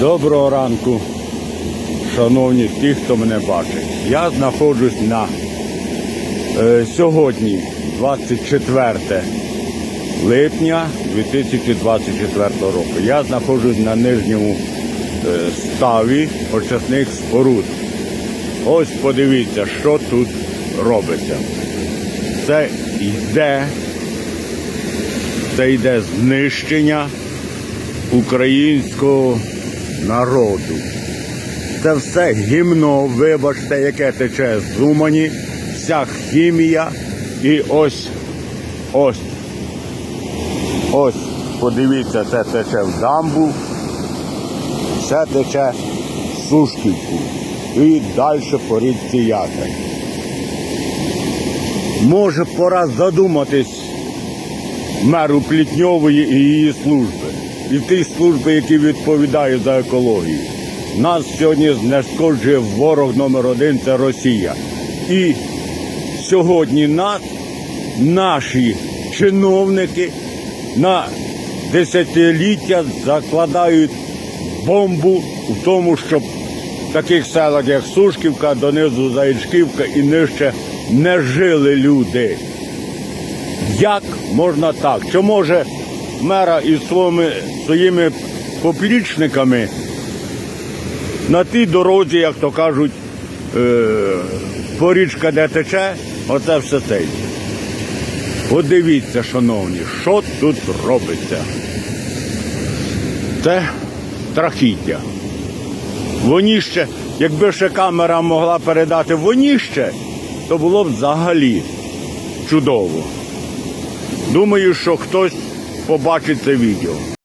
Доброго ранку, шановні ті, хто мене бачить. Я знаходжусь на е, сьогодні, 24 липня 2024 року. Я знаходжусь на нижньому е, ставі очисних споруд. Ось подивіться, що тут робиться. Це йде, це йде знищення українського народу. Це все гімно, вибачте, яке тече з Умані, вся хімія. І ось, ось, ось, подивіться, це тече в дамбу, все тече в Сушківку. І далі по річці Ясень. Може пора задуматись меру Плітньової і її служби. І тих служби, які відповідають за екологію. Нас сьогодні знешкоджує ворог номер один це Росія. І сьогодні нас, наші чиновники на десятиліття закладають бомбу в тому, щоб в таких селах, як Сушківка, донизу Заячківка і нижче не жили люди. Як можна так? Чи може мера із своїми, своїми поплічниками на тій дорозі, як то кажуть, е, порічка де тече, оце все те. Подивіться, шановні, що тут робиться. Це страхіття. Воніще, якби ще камера могла передати воніще, то було б взагалі чудово. Думаю, що хтось побачить відео.